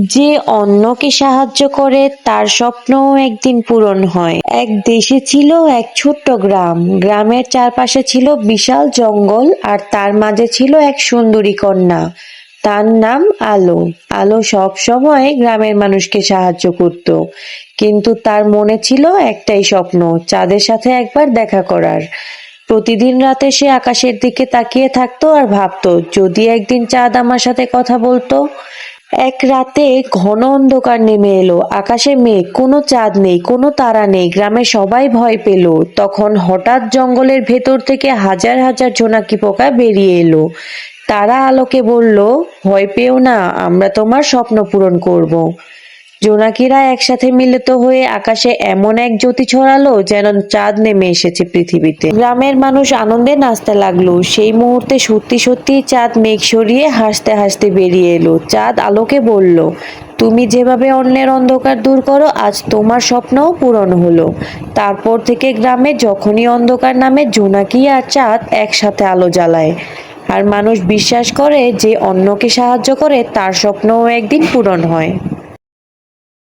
যে অন্যকে সাহায্য করে, তার স্বপ্নও একদিন পূরণ হয়। এক দেশে ছিল এক ছোট্ট গ্রাম। গ্রামের চারপাশে ছিল বিশাল জঙ্গল আর তার মাঝে ছিল এক সুন্দরী কন্যা। তার নাম আলো। আলো সব সময় গ্রামের মানুষকে সাহায্য করত। কিন্তু তার মনে ছিল একটাই স্বপ্ন, চাঁদের সাথে একবার দেখা করার। প্রতিদিন রাতে সে আকাশের দিকে তাকিয়ে থাকতো আর ভাবতো, যদি একদিন চাঁদ আমার সাথে কথা বলতো? এক রাতে ঘন অন্ধকার নেমে এলো। আকাশে মেঘ, কোনো চাঁদ নেই, কোনো তারা নেই। গ্রামে সবাই ভয় পেল। তখন হঠাৎ জঙ্গলের ভেতর থেকে হাজার হাজার জোনাকি পোকা বেরিয়ে এলো। তারা আলোকে বলল, ভয় পেও না, আমরা তোমার স্বপ্ন পূরণ করব। জোনাকিরা একসাথে মিলিত হয়ে আকাশে এমন এক জ্যোতি ছড়ালো যেন চাঁদ নেমে এসেছে পৃথিবীতে। গ্রামের মানুষ আনন্দে নাচতে লাগল। সেই মুহূর্তে সত্যি সত্যি চাঁদ মেঘ সরিয়ে হাসতে হাসতে বেরিয়ে এলো। চাঁদ আলোকে বলল, তুমি যেভাবে অন্যের অন্ধকার দূর করো, আজ তোমার স্বপ্নও পূরণ হলো। তারপর থেকে গ্রামে যখনই অন্ধকার নামে জোনাকি আর চাঁদ একসাথে আলো জ্বালায়। আর মানুষ বিশ্বাস করে যে অন্যকে সাহায্য করে তার স্বপ্নও একদিন পূরণ হয়।